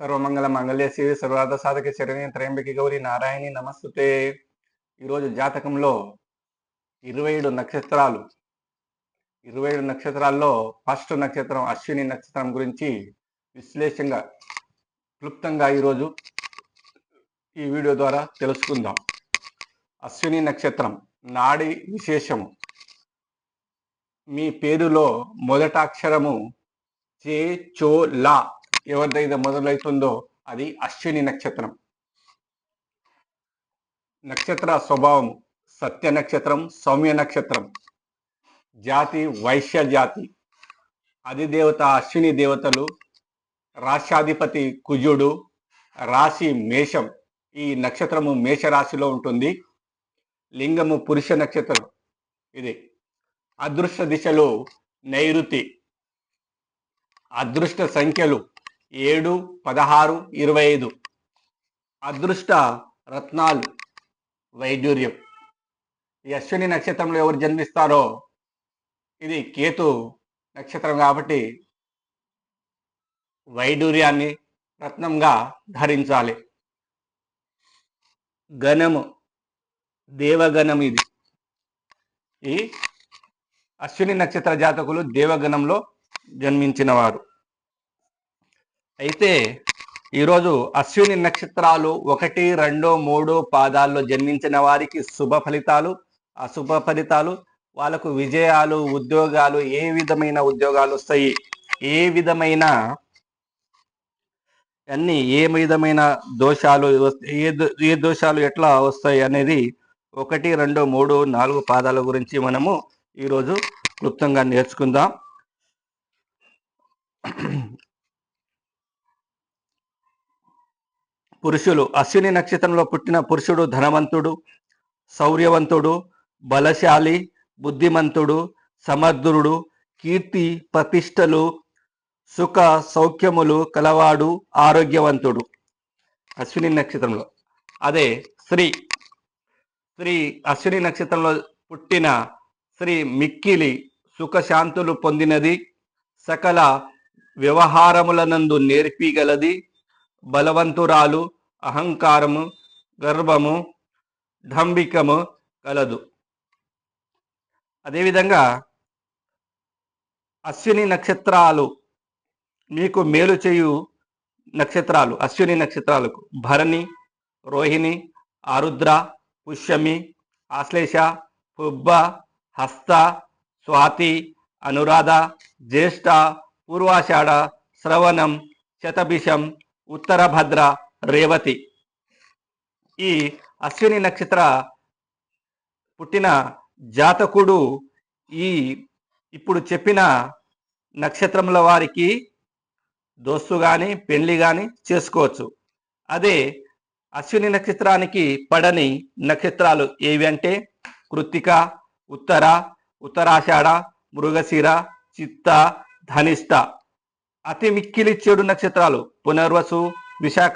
సర్వమంగళ మంగళ్య శివి సర్వార్థ సాధక శరణి త్రయంబకి గౌరి నారాయణి నమస్తే ఈరోజు జాతకంలో ఇరవై ఏడు నక్షత్రాలు. ఇరవై ఏడు నక్షత్రాల్లో ఫస్ట్ నక్షత్రం అశ్విని నక్షత్రం గురించి విశ్లేషంగా క్లుప్తంగా ఈరోజు ఈ వీడియో ద్వారా తెలుసుకుందాం. అశ్విని నక్షత్రం నాడి విశేషము. మీ పేరులో మొదట అక్షరము చే చో లా ఎవరిదైతే మొదలవుతుందో అది అశ్విని నక్షత్రం. నక్షత్ర స్వభావం సత్య నక్షత్రం సౌమ్య నక్షత్రం. జాతి వైశ్య జాతి. అధిదేవత అశ్విని దేవతలు రాష్ట్రాధిపతి కుజుడు రాశి మేషం. ఈ నక్షత్రము మేష రాశిలో ఉంటుంది. లింగము పురుష నక్షత్రం. ఇది అదృష్ట దిశలు నైరుతి. అదృష్ట సంఖ్యలు ఏడు పదహారు ఇరవై ఐదు అదృష్ట రత్నాలు వైడ్యూర్యం ఈ అశ్విని నక్షత్రంలో ఎవరు జన్మిస్తారో ఇది కేతు నక్షత్రం కాబట్టి వైడూర్యాన్ని రత్నంగా ధరించాలి. గణము దేవగణం ఇది. ఈ అశ్విని నక్షత్ర జాతకులు దేవగణంలో జన్మించినవారు. అయితే ఈరోజు అశ్విని నక్షత్రాలు ఒకటి రెండు మూడు పాదాల్లో జన్మించిన వారికి శుభ ఫలితాలు అశుభ ఫలితాలు వాళ్ళకు విజయాలు ఉద్యోగాలు ఏ విధమైన ఉద్యోగాలు వస్తాయి? ఏ విధమైన అన్ని ఏ విధమైన దోషాలు ఏ ఏ దోషాలు ఎట్లా వస్తాయి అనేది ఒకటి రెండు మూడు నాలుగు పాదాల గురించి మనము ఈరోజు క్లుప్తంగా నేర్చుకుందాం. పురుషులు అశ్విని నక్షత్రంలో పుట్టిన పురుషుడు ధనవంతుడు శౌర్యవంతుడు బలశాలి బుద్ధిమంతుడు సమర్థుడు కీర్తి ప్రతిష్టలు సుఖ సౌఖ్యములు కలవాడు ఆరోగ్యవంతుడు. అశ్విని నక్షత్రంలో. అదే శ్రీ శ్రీ అశ్విని నక్షత్రంలో పుట్టిన శ్రీ మిక్కిలి సుఖశాంతులు పొందినది సకల వ్యవహారములనందు నేర్పిగలది బలవంతురాలు అహంకారము గర్వము ఢంబికము కలదు. అదేవిధంగా అశ్విని నక్షత్రాలు మీకు మేలు చేయు నక్షత్రాలు అశ్విని నక్షత్రాలకు భరణి రోహిణి ఆరుద్ర పుష్యమి ఆశ్లేష పుబ్బ హస్త స్వాతి అనురాధ జ్యేష్ఠ పూర్వాషాఢ శ్రవణం శతభిషం ఉత్తరభద్ర రేవతి. ఈ అశ్విని నక్షత్ర పుట్టిన జాతకుడు ఈ ఇప్పుడు చెప్పిన నక్షత్రముల వారికి దోస్తు కానీ పెళ్ళి కానీ చేసుకోవచ్చు. అదే అశ్విని నక్షత్రానికి పడని నక్షత్రాలు ఏవి అంటే కృత్తిక ఉత్తర ఉత్తరాషాఢ మృగశిర చిత్త ధనిష్ట. అతి మిక్కిలి చెడు నక్షత్రాలు. పునర్వసు విశాఖ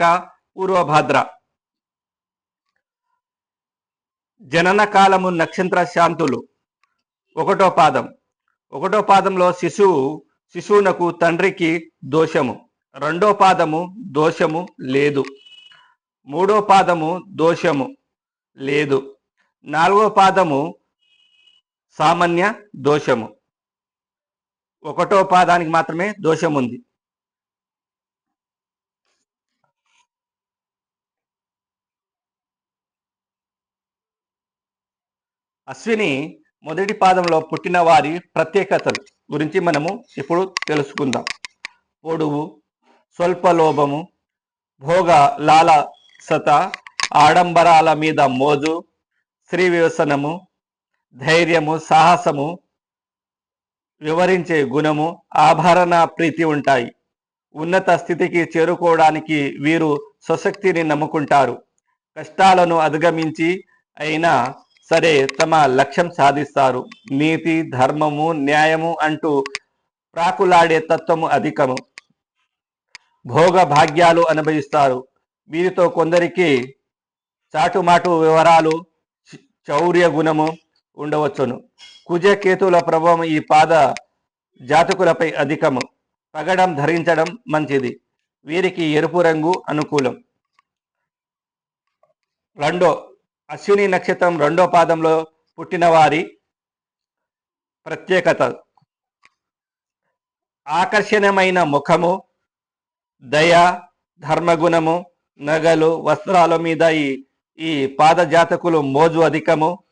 పూర్వభద్ర. జనన కాలము నక్షత్ర శాంతులు. ఒకటో పాదం. ఒకటో పాదంలో శిశువు శిశువునకు తండ్రికి దోషము. రెండో పాదము దోషము లేదు. మూడో పాదము దోషము లేదు. నాలుగో పాదము సామాన్య దోషము. ఒకటో పాదానికి మాత్రమే దోషం ఉంది. అశ్విని మొదటి పాదంలో పుట్టిన వారి ప్రత్యేకతలు గురించి మనము ఇప్పుడు తెలుసుకుందాం. పొడువు స్వల్ప లోభము భోగ లాలసత ఆడంబరాల మీద మోజు స్త్రీ వ్యసనము ధైర్యము సాహసము వివరించే గుణము ఆభరణ ప్రీతి ఉంటాయి. ఉన్నత స్థితికి చేరుకోవడానికి వీరు స్వశక్తిని నమ్ముకుంటారు. కష్టాలను అధిగమించి అయినా సరే తమ లక్ష్యం సాధిస్తారు. నీతి ధర్మము న్యాయము అంటూ ప్రాకులాడే తత్వము అధికము. భోగ భాగ్యాలు అనుభవిస్తారు. వీరితో కొందరికి చాటుమాటు వివరాలు చౌర్య గుణము ఉండవచ్చును. కుజకేతుల ప్రభావం ఈ పాద జాతకులపై అధికము. పగడం ధరించడం మంచిది. వీరికి ఎరుపు రంగు అనుకూలం. రెండో అశ్విని నక్షత్రం రెండో పాదంలో పుట్టిన వారి ప్రత్యేకత. ఆకర్షణీయమైన ముఖము దయ ధర్మగుణము నగలు వస్త్రాల మీద ఈ ఈ పాదజాతకులు మోజు అధికము.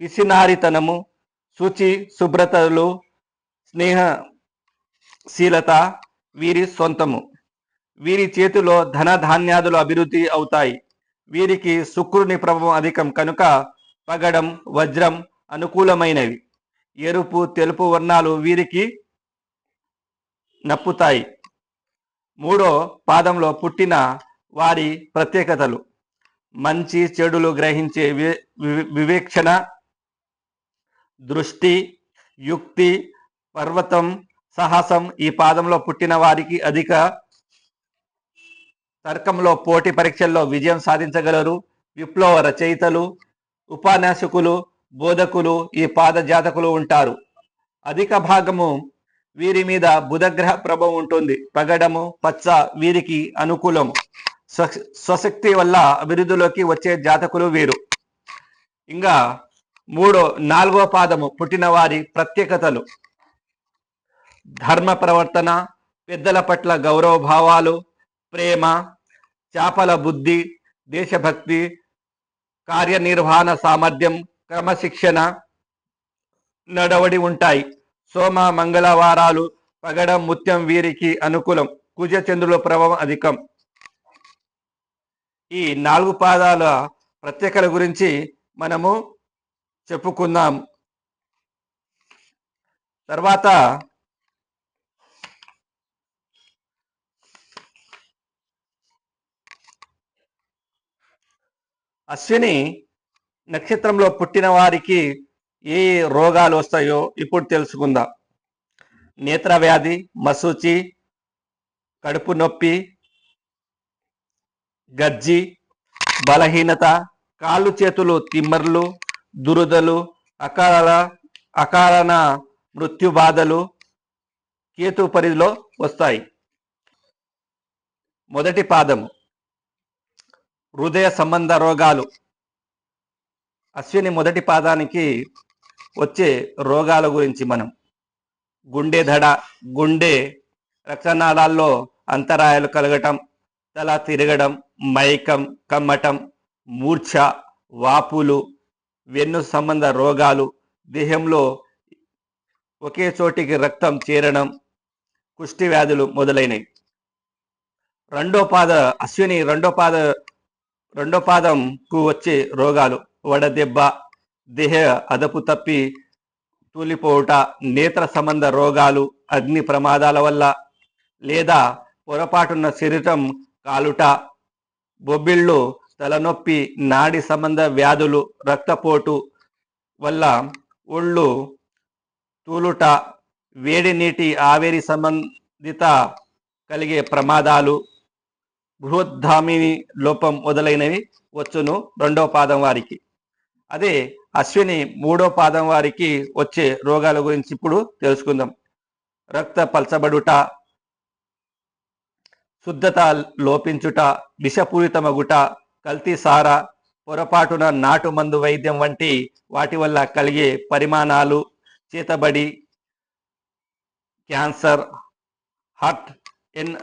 పిసినారితనము శుచి శుభ్రతలు స్నేహశీలత వీరి సొంతము. వీరి చేతిలో ధన ధాన్యాదులు అభివృద్ధి అవుతాయి. వీరికి శుక్రుని ప్రభావం అధికం కనుక పగడం వజ్రం అనుకూలమైనవి. ఎరుపు తెలుపు వర్ణాలు వీరికి నప్పుతాయి. మూడో పాదంలో పుట్టిన వారి ప్రత్యేకతలు. మంచి చెడులు గ్రహించే వి- వి- వివేక్షణ దృష్టి యుక్తి పర్వతం సాహసం ఈ పాదంలో పుట్టిన వారికి అధిక తర్కంలో పోటీ పరీక్షల్లో విజయం సాధించగలరు. విప్లవ రచయితలు ఉపన్యాసకులు బోధకులు ఈ పాద జాతకులు ఉంటారు. అధిక భాగము వీరి మీద బుధగ్రహ ప్రభావం ఉంటుంది. పగడము పచ్చ వీరికి అనుకూలము స్వ- స్వశక్తి వల్ల అభివృద్ధిలోకి వచ్చే జాతకులు వీరు. ఇంకా మూడో నాలుగో పాదము పుట్టిన వారి ప్రత్యేకతలు. ధర్మ ప్రవర్తన పెద్దల పట్ల గౌరవ భావాలు ప్రేమ చేపల బుద్ధి దేశభక్తి కార్యనిర్వహణ సామర్థ్యం క్రమశిక్షణ నడవడి ఉంటాయి. సోమ మంగళవారాలు పగడం ముత్యం వీరికి అనుకూలం. కుజచంద్రుల ప్రభావం అధికం. ఈ నాలుగు పాదాల ప్రత్యేకల గురించి మనము చెప్పుకుందాం తర్వాత అశ్విని నక్షత్రంలో పుట్టిన వారికి ఏ రోగాలు వస్తాయో ఇప్పుడు తెలుసుకుందాం. నేత్ర వ్యాధి మసూచి కడుపు నొప్పి గజ్జి బలహీనత కాళ్ళు చేతులు తిమ్మర్లు దురదలు అకాల అకారణ మృత్యు బాధలు కేతు పరిధిలో వస్తాయి. మొదటి పాదము హృదయ సంబంధ రోగాలు. అశ్విని మొదటి పాదానికి వచ్చే రోగాల గురించి మనం. గుండె దడ గుండె రక్తనాళాల్లో అంతరాయాలు కలగటం తల తిరగడం మైకం కమ్మటం మూర్ఛ వాపులు వెన్ను సంబంధ రోగాలు దేహంలో ఒకే చోటికి రక్తం చేరడం కుష్టి వ్యాధులు మొదలైనవి. రెండో పాద అశ్విని రెండో పాద రెండో పాదంకు వచ్చే రోగాలు వడదెబ్బ దేహ అదపు తప్పి తూలిపోవుట నేత్ర సంబంధ రోగాలు అగ్ని ప్రమాదాల వల్ల లేదా పొరపాటున్న శరీరం కాలుట బొబ్బిళ్ళు తలనొప్పి నాడి సంబంధ వ్యాధులు రక్తపోటు వల్ల ఒళ్ళు తూలుట వేడి నీటి ఆవేరి సంబంధిత కలిగే ప్రమాదాలు బృహద్ధామిని లోపం మొదలైనవి వచ్చును రెండవ పాదం వారికి. అదే అశ్విని మూడో పాదం వారికి వచ్చే రోగాల గురించి ఇప్పుడు తెలుసుకుందాం. రక్త పల్చబడుట శుద్ధత లోపించుట విషపూరితమగుట కల్తీసార పొరపాటున నాటు మందు వైద్యం వంటి వాటి వల్ల కలిగే పరిమాణాలు చేతబడి క్యాన్సర్ హార్ట్ ఎన్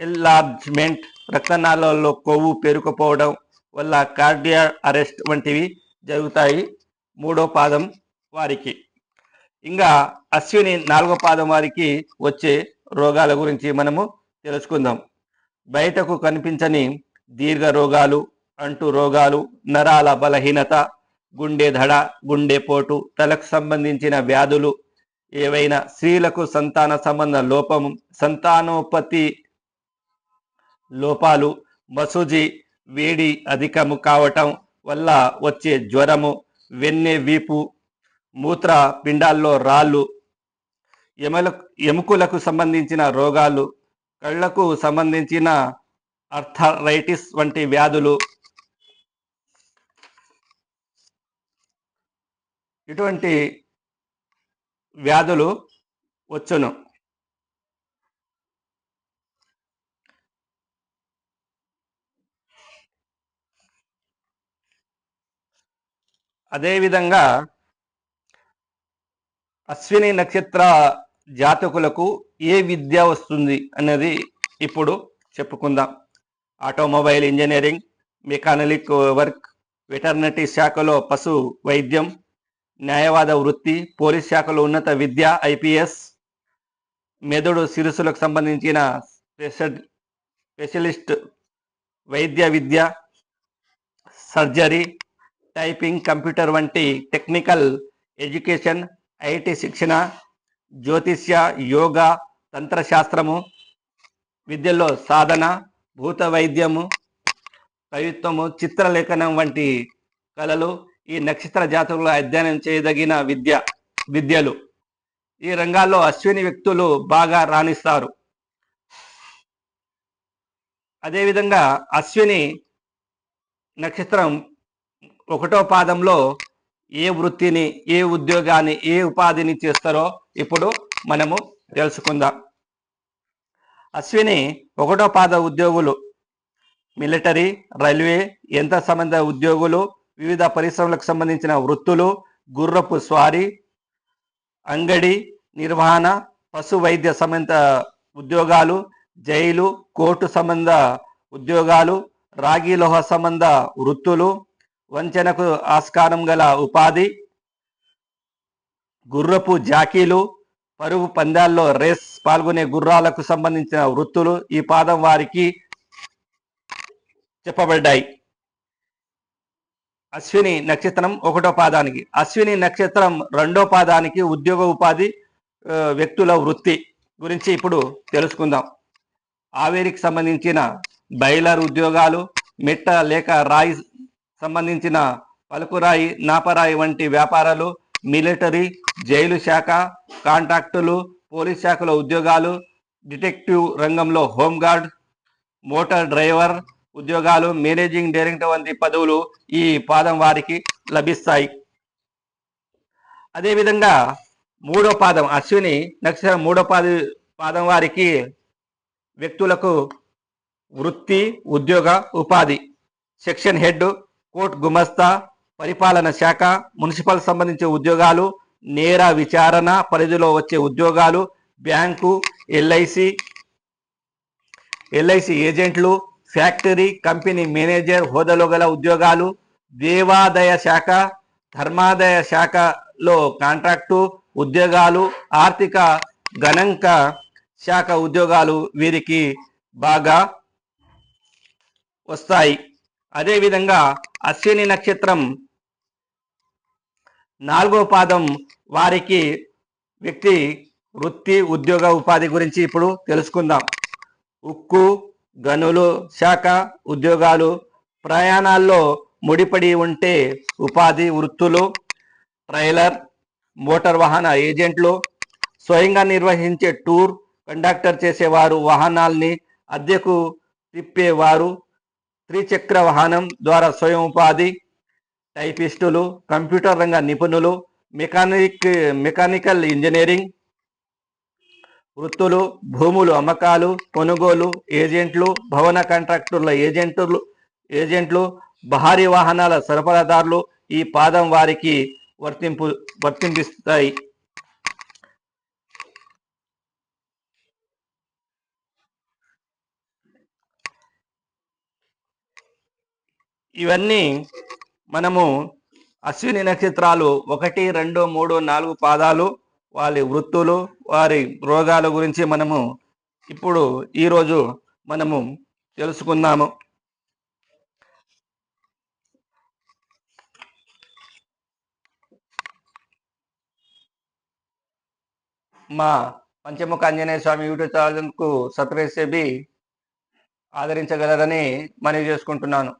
ఎన్లార్జ్మెంట్ రక్తనాళాల్లో కొవ్వు పేరుకుపోవడం వల్ల కార్డియా అరెస్ట్ వంటివి జరుగుతాయి. మూడో పాదం వారికి. ఇంకా అశ్విని నాలుగో పాదం వారికి వచ్చే రోగాల గురించి మనము తెలుసుకుందాం. బయటకు కనిపించని దీర్ఘ రోగాలు అంటు రోగాలు నరాల బలహీనత గుండె దడ గుండెపోటు తలకు సంబంధించిన వ్యాధులు ఏవైనా స్త్రీలకు సంతాన సంబంధ లోపము సంతానోత్పత్తి లోపాలు మసూజి వేడి అధికము కావటం వల్ల వచ్చే జ్వరము వెన్నె వీపు మూత్ర పిండాల్లో రాళ్ళు ఎమలకు ఎముకలకు సంబంధించిన రోగాలు కళ్ళకు సంబంధించిన అర్థరైటిస్ వంటి వ్యాధులు. ఇటువంటి వ్యాధులు వచ్చును. అదేవిధంగా అశ్విని నక్షత్ర జాతకులకు ఏ విద్య వస్తుంది అనేది ఇప్పుడు చెప్పుకుందాం. Automobile engineering mechanic work veterinary శాఖలో పశు వైద్యం న్యాయవాద వృత్తి పోలీస్ శాఖలో ఉన్నత విద్య ఐపీఎస్ మెదడు సిరుసులకు సంబంధించిన స్పెషల్ స్పెషలిస్ట్ వైద్య విద్య సర్జరీ టైపింగ్ కంప్యూటర్ వంటి టెక్నికల్ ఎడ్యుకేషన్ ఐటీ శిక్షణ జ్యోతిష్య యోగా తంత్రశాస్త్రము విద్యలో సాధన భూత వైద్యము కవిత్వము చిత్రలేఖనం వంటి కళలు ఈ నక్షత్ర జాతకులు అధ్యయనం చేయదగిన విద్య విద్యలు. ఈ రంగాల్లో అశ్విని వ్యక్తులు బాగా రాణిస్తారు. అదేవిధంగా అశ్విని నక్షత్రం ఒకటో పాదంలో ఏ వృత్తిని ఏ ఉద్యోగాన్ని ఏ ఉపాధిని చేస్తారో ఇప్పుడు మనము తెలుసుకుందాం. అశ్విని ఒకటో పాద ఉద్యోగులు. మిలిటరీ రైల్వే యంత్ర సంబంధ ఉద్యోగులు వివిధ పరిశ్రమలకు సంబంధించిన వృత్తులు గుర్రపు స్వారీ అంగడి నిర్వహణ పశు వైద్య సంబంధ ఉద్యోగాలు జైలు కోర్టు సంబంధ ఉద్యోగాలు రాగి లోహ సంబంధ వృత్తులు వంచనకు ఆస్కారం గల ఉపాధి గుర్రపు జాకీలు పరుగు పందాల్లో రేస్ పాల్గొనే గుర్రాలకు సంబంధించిన వృత్తులు ఈ పాదం వారికి చెప్పబడ్డాయి. అశ్విని నక్షత్రం ఒకటో పాదానికి అశ్విని నక్షత్రం రెండో పాదానికి ఉద్యోగ ఉపాధి వ్యక్తుల వృత్తి గురించి ఇప్పుడు తెలుసుకుందాం. ఆవేరికి సంబంధించిన బయలర్ ఉద్యోగాలు మిట్ట లేక రాయి సంబంధించిన పలుకురాయి నాపరాయి వంటి వ్యాపారాలు మిలిటరీ జైలు శాఖ కాంట్రాక్టులు పోలీస్ శాఖలో ఉద్యోగాలు డిటెక్టివ్ రంగంలో హోంగార్డ్ మోటార్ డ్రైవర్ ఉద్యోగాలు మేనేజింగ్ డైరెక్టర్ వంటి పదవులు ఈ పాదం వారికి లభిస్తాయి. అదేవిధంగా మూడో పాదం అశ్విని నక్షత్రం మూడో పాది పాదం వారికి వ్యక్తులకు వృత్తి ఉద్యోగ ఉపాధి. సెక్షన్ హెడ్ కోర్ట్ గుమస్తా పరిపాలన శాఖ మున్సిపల్ సంబంధించిన ఉద్యోగాలు నేర విచారణ పరిధిలో వచ్చే ఉద్యోగాలు బ్యాంకు ఎల్ఐసి ఎల్ఐసి ఏజెంట్లు ఫ్యాక్టరీ కంపెనీ మేనేజర్ హోదాలో గల ఉద్యోగాలు దేవాదాయ శాఖ ధర్మాదాయ శాఖలో కాంట్రాక్టు ఉద్యోగాలు ఆర్థిక గణాంక శాఖ ఉద్యోగాలు వీరికి బాగా వస్తాయి. అదేవిధంగా అశ్విని నక్షత్రం నాలుగో పాదం వారికి వ్యక్తి వృత్తి ఉద్యోగ ఉపాధి గురించి ఇప్పుడు తెలుసుకుందాం. ఉక్కు గనులు శాఖ ఉద్యోగాలు ప్రయాణాల్లో ముడిపడి ఉంటే ఉపాధి వృత్తులు ట్రైలర్ మోటార్ వాహన ఏజెంట్లు స్వయంగా నిర్వహించే టూర్ కండక్టర్ చేసేవారు వాహనాల్ని అద్దెకు తిప్పేవారు త్రిచక్ర వాహనం ద్వారా స్వయం ఉపాధి టైపిస్టులు కంప్యూటర్ రంగ నిపుణులు మెకానిక్ మెకానికల్ ఇంజనీరింగ్ వృత్తులు భూములు అమ్మకాలు కొనుగోలు ఏజెంట్లు భవన కాంట్రాక్టర్ల ఏజెంట్లు ఏజెంట్లు భారీ వాహనాల సరఫరాదారులు ఈ పాదం వారికి వర్తింపు వర్తింపిస్తాయి. ఇవన్నీ మనము అశ్విని నక్షత్రాలు ఒకటి రెండు మూడు నాలుగు పాదాలు వారి వృత్తులు వారి రోగాల గురించి మనము ఇప్పుడు ఈరోజు మనము తెలుసుకుందాము. మా పంచముఖ ఆంజనేయ స్వామి యూట్యూబ్ ఛానల్కు సబ్స్క్రైబ్ చేసి ఆదరించగలరని మనవి చేసుకుంటున్నాను.